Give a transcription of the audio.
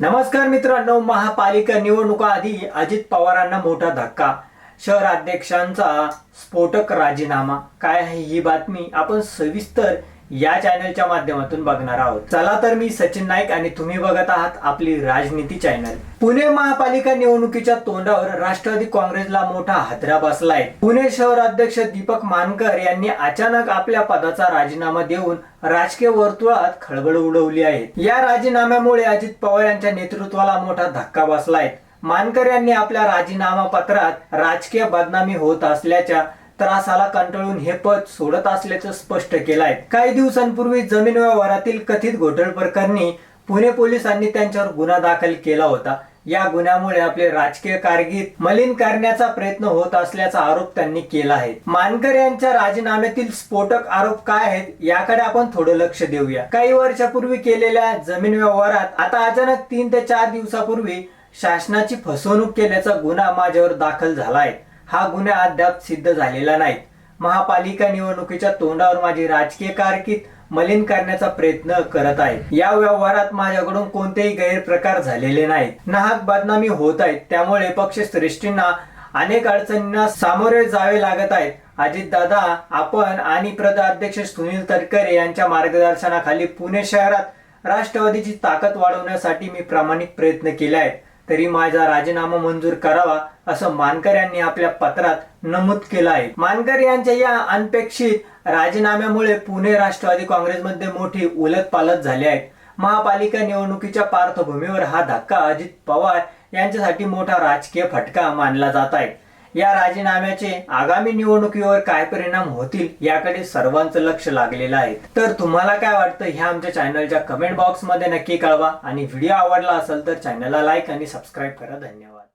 नमस्कार मित्रांनो महापालिका निवडणुका आधी अजित पवारांना मोठा धक्का. शहर अध्यक्षांचा स्फोटक राजीनामा. काय आहे ही बातमी? आपण सविस्तर या चॅनलच्या माध्यमातून बघणार आहोत. चला तर मी सचिन नाईक आणि तुम्ही बघत आहात आपली राजनीती चॅनल पुणे महापालिका निवडणुकीच्या तोंडावर राष्ट्रवादी काँग्रेसला मोठा हादरा बसलाय. पुणे शहर अध्यक्ष दीपक मानकर यांनी अचानक आपल्या पदाचा राजीनामा देऊन राजकीय वर्तुळात खळबळ उडवली आहे. या राजीनाम्यामुळे अजित पवार यांच्या नेतृत्वाला मोठा धक्का बसलाय. मानकर यांनी आपल्या राजीनामा पत्रात राजकीय बदनामी होत असल्याच्या त्रासाला कंटाळून हे पद सोडत असल्याचं स्पष्ट केलंय. काही दिवसांपूर्वी जमीन व्यवहारातील कथित घोटाळ प्रकरणी पुणे पोलिसांनी त्यांच्यावर गुन्हा दाखल केला होता. या गुन्ह्यामुळे आपले राजकीय कारकीर्द मलिन करण्याचा प्रयत्न होत असल्याचा आरोप त्यांनी केला आहे. मानकर यांच्या राजीनाम्यातील स्फोटक आरोप काय आहेत याकडे आपण थोडं लक्ष देऊया. काही वर्षापूर्वी केलेल्या जमीन व्यवहारात आता अचानक तीन ते चार दिवसापूर्वी शासनाची फसवणूक केल्याचा गुन्हा माझ्यावर दाखल झालाय हा गुन्हा अद्याप सिद्ध झालेला नाही महापालिका निवडणुकीच्या तोंडावर माझी राजकीय कारकीर्द मलिन करण्याचा प्रयत्न करत आहे या व्यवहारात माझ्याकडून कोणतेही गैरप्रकार झालेले नाहीत. नाहक बदनामी होत आहेत त्यामुळे पक्षश्रेष्ठींना अनेक अडचणींना सामोरे जावे लागत आहेत. अजित दादा आपण आणि प्रदेशाध्यक्ष सुनील तटकरे यांच्या मार्गदर्शनाखाली पुणे शहरात राष्ट्रवादीची ताकद वाढवण्यासाठी मी प्रामाणिक प्रयत्न केले आहेत. तरी माझा राजीनामा मंजूर करावा असं मानकर यांनी आपल्या पत्रात नमूद केलं आहे. मानकर यांच्या या अनपेक्षित राजीनाम्यामुळे पुणे राष्ट्रवादी काँग्रेसमध्ये मोठी उलटपालट झाली आहे. महापालिका निवडणुकीच्या पार्श्वभूमीवर हा धक्का अजित पवार यांच्यासाठी मोठा राजकीय फटका मानला जात आहे. या राजीनाम्याचे आगामी निवडणुकीवर काय परिणाम होतील याकडे सर्वांचं लक्ष लागलेलं आहे. तर तुम्हाला काय वाटतं ह्या आमच्या चॅनलच्या कमेंट बॉक्समध्ये नक्की कळवा. आणि व्हिडिओ आवडला असेल तर चॅनलला लाईक आणि सबस्क्राईब करा. धन्यवाद.